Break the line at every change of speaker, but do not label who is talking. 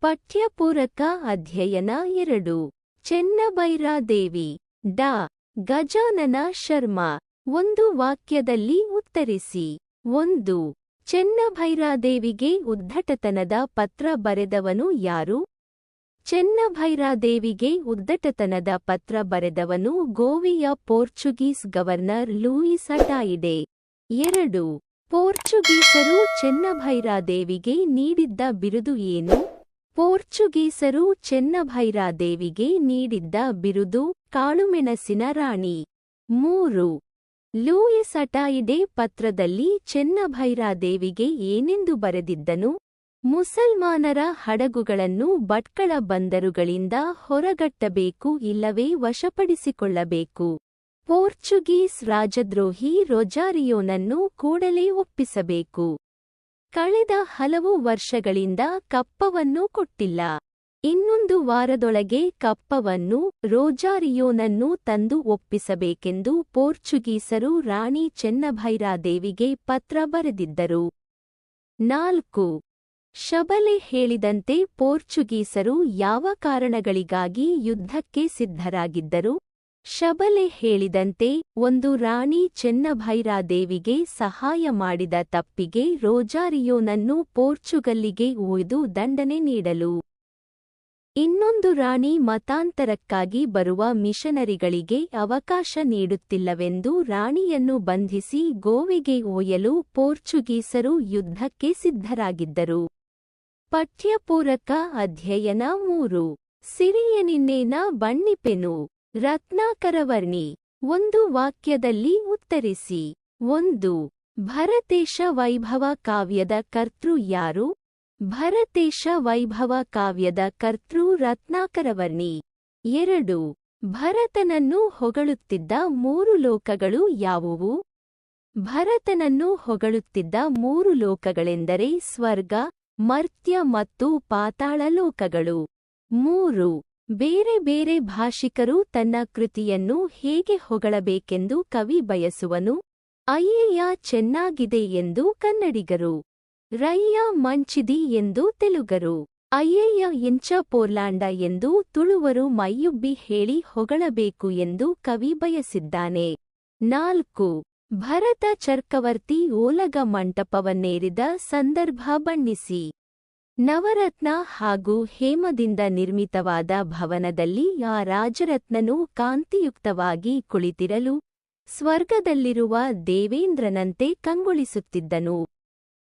ಪಠ್ಯಪೂರಕ ಅಧ್ಯಯನ ಎರಡು. ಚೆನ್ನಬೈರಾದೇವಿ, ಡಾ. ಗಜಾನನ ಶರ್ಮಾ, ಒಂದು ವಾಕ್ಯದಲ್ಲಿ ಉತ್ತರಿಸಿ. ಒಂದು. ಚೆನ್ನಭೈರಾದೇವಿಗೆ ಉದ್ದಟತನದ ಪತ್ರ ಬರೆದವನು ಯಾರು? ಚೆನ್ನಭೈರಾದೇವಿಗೆ ಉದ್ದಟತನದ ಪತ್ರ ಬರೆದವನು ಗೋವಿಯ ಪೋರ್ಚುಗೀಸ್ ಗವರ್ನರ್ ಲೂಯಿಸ್ ಅಟಾಯಿಡೆ. ಎರಡು. ಪೋರ್ಚುಗೀಸರು ಚೆನ್ನಭೈರಾದೇವಿಗೆ ನೀಡಿದ್ದ ಬಿರುದು ಏನು? ಪೋರ್ಚುಗೀಸರು ಚೆನ್ನಭೈರಾದೇವಿಗೆ ನೀಡಿದ್ದ ಬಿರುದು ಕಾಳುಮೆಣಸಿನ ರಾಣಿ. ಮೂರು. ಲೂಯಿಸ್ ಅಟಾಯಿಡೆ ಪತ್ರದಲ್ಲಿ ಚೆನ್ನಭೈರಾದೇವಿಗೆ ಏನೆಂದು ಬರೆದಿದ್ದನು? ಮುಸಲ್ಮಾನರ ಹಡಗುಗಳನ್ನು ಭಟ್ಕಳ ಬಂದರುಗಳಿಂದ ಹೊರಗಟ್ಟಬೇಕು ಇಲ್ಲವೇ ವಶಪಡಿಸಿಕೊಳ್ಳಬೇಕು? ಪೋರ್ಚುಗೀಸ್ ರಾಜದ್ರೋಹಿ ರೊಜಾರಿಯೋನನ್ನು ಕೂಡಲೇ ಒಪ್ಪಿಸಬೇಕು. ಕಳೆದ ಹಲವು ವರ್ಷಗಳಿಂದ ಕಪ್ಪವನ್ನು ಕೊಟ್ಟಿಲ್ಲ. ಇನ್ನೊಂದು ವಾರದೊಳಗೆ ಕಪ್ಪವನ್ನು ರೋಜಾರಿಯೋನನ್ನು ತಂದು ಒಪ್ಪಿಸಬೇಕೆಂದು ಪೋರ್ಚುಗೀಸರು ರಾಣಿ ಚೆನ್ನಭೈರಾದೇವಿಗೆ ಪತ್ರ ಬರೆದಿದ್ದರು. ನಾಲ್ಕು. ಶಬಲೆ ಹೇಳಿದಂತೆ ಪೋರ್ಚುಗೀಸರು ಯಾವ ಕಾರಣಗಳಿಗಾಗಿ ಯುದ್ಧಕ್ಕೆ ಸಿದ್ಧರಾಗಿದ್ದರು? ಶಬಲೆ ಹೇಳಿದಂತೆ ಒಂದು ರಾಣಿ ಚೆನ್ನಭೈರಾದೇವಿಗೆ ಸಹಾಯ ಮಾಡಿದ ತಪ್ಪಿಗೆ ರೋಜಾರಿಯೋನನ್ನು ಪೋರ್ಚುಗಲ್ಲಿಗೆ ಒಯ್ದು ದಂಡನೆ ನೀಡಲು. ಇನ್ನೊಂದು ರಾಣಿ ಮತಾಂತರಕ್ಕಾಗಿ ಬರುವ ಮಿಷನರಿಗಳಿಗೆ ಅವಕಾಶ ನೀಡುತ್ತಿಲ್ಲವೆಂದು ರಾಣಿಯನ್ನು ಬಂಧಿಸಿ ಗೋವಿಗೆ ಒಯ್ಯಲು ಪೋರ್ಚುಗೀಸರು ಯುದ್ಧಕ್ಕೆ ಸಿದ್ಧರಾಗಿದ್ದರು. ಪಠ್ಯಪೂರಕ ಅಧ್ಯಯನ ಮೂರು. ಸಿರಿಯನಿನ್ನೇನ ಬಣ್ಣಿಪೆನು. ರತ್ನಾಕರವರ್ಣಿ, ಒಂದು ವಾಕ್ಯದಲ್ಲಿ ಉತ್ತರಿಸಿ. ಒಂದು, ಭರತೇಶ ವೈಭವ ಕಾವ್ಯದ ಕರ್ತೃ ಯಾರು? ಭರತೇಶ ವೈಭವ ಕಾವ್ಯದ ಕರ್ತೃ ರತ್ನಾಕರವರ್ಣಿ. ಎರಡು, ಭರತನನ್ನು ಹೊಗಳುತ್ತಿದ್ದ ಮೂರು ಲೋಕಗಳು ಯಾವುವು? ಭರತನನ್ನು ಹೊಗಳುತ್ತಿದ್ದ ಮೂರು ಲೋಕಗಳೆಂದರೆ ಸ್ವರ್ಗ, ಮರ್ತ್ಯ ಮತ್ತು ಪಾತಾಳ ಲೋಕಗಳು. ಮೂರು ಬೇರೆ ಬೇರೆ ಭಾಷಿಕರು ತನ್ನ ಕೃತಿಯನ್ನು ಹೇಗೆ ಹೊಗಳಬೇಕೆಂದು ಕವಿ ಬಯಸುವನು, ಅಯ್ಯಯ್ಯ ಚೆನ್ನಾಗಿದೆ ಎಂದು ಕನ್ನಡಿಗರು ರಯ್ಯ ಮಂಚಿದಿ ಎಂದು ತೆಲುಗರು, ಅಯ್ಯಯ್ಯ ಇಂಚ ಪೋರ್ಲಾಂಡ ಎಂದು ತುಳುವರು ಮೈಯುಬ್ಬಿ ಹೇಳಿ ಹೊಗಳಬೇಕು ಎಂದು ಕವಿ ಬಯಸಿದ್ದಾನೆ. ನಾಲ್ಕು, ಭರತ ಚರ್ಕವರ್ತಿ ಓಲಗ ಮಂಟಪವನ್ನೇರಿದ ಸಂದರ್ಭ ಬಣ್ಣಿಸಿ. ನವರತ್ನ ಹಾಗೂ ಹೇಮದಿಂದ ನಿರ್ಮಿತವಾದ ಭವನದಲ್ಲಿ ಆ ರಾಜರತ್ನನು ಕಾಂತಿಯುಕ್ತವಾಗಿ ಕುಳಿತಿರಲು ಸ್ವರ್ಗದಲ್ಲಿರುವ ದೇವೇಂದ್ರನಂತೆ ಕಂಗೊಳಿಸುತ್ತಿದ್ದನು.